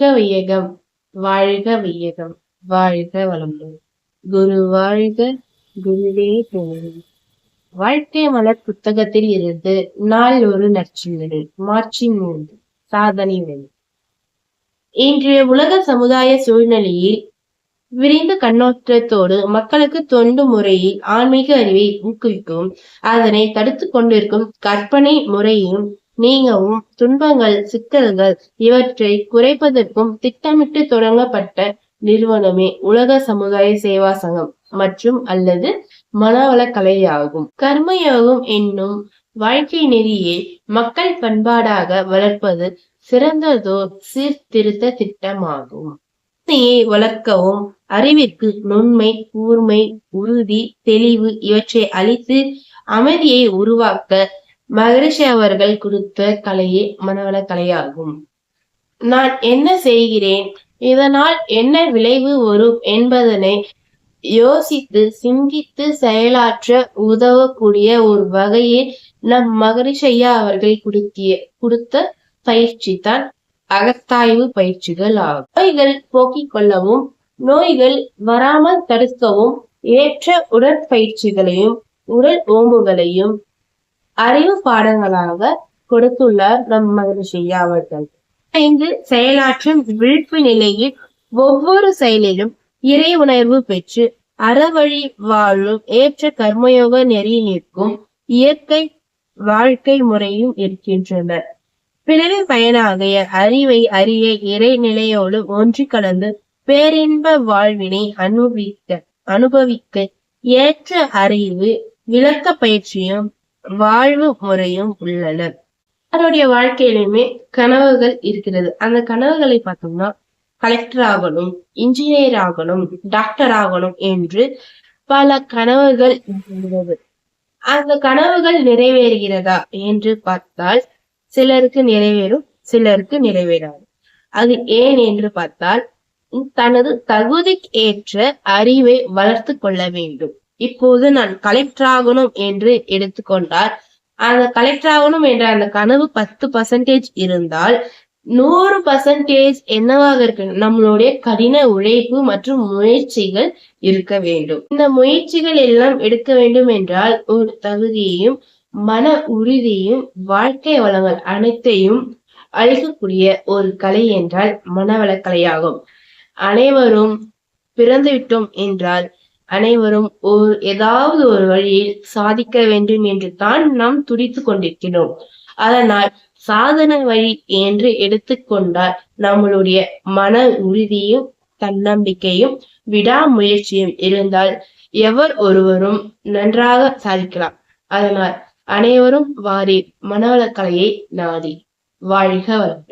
வாழ்க வியகம் வாழ்க வியகம் வாழ்க வளமுடன். குரு வாழ்க குருவே தோழி வாழ்க்கை மலர் புத்தகத்தில் இருந்து நாள் ஒரு நற்சிந்தனை மார்ச்சின் மூன்று சாதனை வேலை இன்றைய உலக சமுதாய சூழ்நிலையில் விரிந்த கண்ணோட்டத்தோடு மக்களுக்கு தொண்டு முறையில் ஆன்மீக அறிவை ஊக்குவிக்கும் அதனை தடுத்து கொண்டிருக்கும் கற்பனை முறையும் நீங்கவும் துன்பங்கள் சிக்கல்கள் இவற்றை குறைப்பதற்கும் திட்டமிட்டு தொடங்கப்பட்ட நிறுவனமே உலக சமுதாய சேவா சங்கம் மற்றும் அல்லது மனவள கலையாகும். கர்மயோகம் என்னும் வாழ்க்கை நெறியை மக்கள் பண்பாடாக வளர்ப்பது சிறந்ததோர் சீர்திருத்த திட்டமாகும். வளர்க்கவும் அறிவிற்கு நுண்மை கூர்மை உறுதி தெளிவு இவற்றை அளித்து அமைதியை உருவாக்க மகரிஷி அவர்கள் கொடுத்த கலையே மனவள கலையாகும். நான் என்ன செய்கிறேன்? இதனால் என்ன விளைவு வரும் என்பதனை யோசித்து சிந்தித்து செயலாற்ற உதவக்கூடிய ஒரு வகையில் நம் மகரிஷையா அவர்கள் கொடுத்திய கொடுத்த பயிற்சி தான் அகத்தாய்வு பயிற்சிகள் ஆகும். நோய்கள் போக்கிக் கொள்ளவும் நோய்கள் வராமல் தடுக்கவும் ஏற்ற உடற்பயிற்சிகளையும் உடல் ஓம்புகளையும் அறிவு பாடங்களாக கொடுத்துள்ளார் நம் மகரிஷியா அவர்கள். ஐந்து செயலாற்றும் விழிப்பு நிலையில் ஒவ்வொரு செயலிலும் இறை உணர்வு பெற்று அறவழி வாழும் ஏற்ற கர்மயோக நெறி நிற்கும் இயற்கை வாழ்க்கை முறையும் இருக்கின்றன. பிறவி பயனாகிய அறிவை அறிய இறை நிலையோடு ஒன்றி கலந்து பேரின்ப வாழ்வினை அனுபவிக்க அனுபவிக்க ஏற்ற அறிவு விளக்க பயிற்சியும் வாழ்வு முறையும் உள்ளன. அவருடைய வாழ்க்கையிலுமே கனவுகள் இருக்கிறது. அந்த கனவுகளை பார்த்தோம்னா கலெக்டர் ஆகணும் இன்ஜினியர் ஆகணும் டாக்டர் ஆகணும் என்று பல கனவுகள் இருக்கிறது அந்த கனவுகள் நிறைவேறுகிறதா என்று பார்த்தால் சிலருக்கு நிறைவேறும் சிலருக்கு நிறைவேறாது. அது ஏன் என்று பார்த்தால் தனது தகுதிக்கு ஏற்ற அறிவை வளர்த்து கொள்ள வேண்டும். இப்போது நான் கலெக்டர் ஆகணும் என்று எடுத்துக்கொண்டார். அந்த கலெக்டர் ஆகணும் என்ற அந்த கனவு பத்து பர்சன்டேஜ் இருந்தால் நூறு பர்சன்டேஜ் என்னவாக இருக்கு? நம்மளுடைய கடின உழைப்பு மற்றும் முயற்சிகள் இருக்க வேண்டும். இந்த முயற்சிகள் எல்லாம் எடுக்க வேண்டும் என்றால் ஒரு தகுதியையும் மன உறுதியும் வாழ்க்கை வளங்கள் அனைத்தையும் அழிக்கக்கூடிய ஒரு கலை என்றால் மனவளக்கலையாகும். அனைவரும் பிறந்துவிட்டோம் என்றால் அனைவரும் ஒரு ஏதாவது ஒரு வழியில் சாதிக்க வேண்டும் என்று தான் நாம் துடித்துக் கொண்டிருக்கிறோம். அதனால் சாதன வழி என்று எடுத்துக்கொண்டால் நம்மளுடைய மன உறுதியும் தன்னம்பிக்கையும் விடாமுயற்சியும் இருந்தால் எவர் ஒருவரும் நன்றாக சாதிக்கலாம். அதனால் அனைவரும் வாரி மனவளக்கலையை நாடி வாழ்க வளர்கள்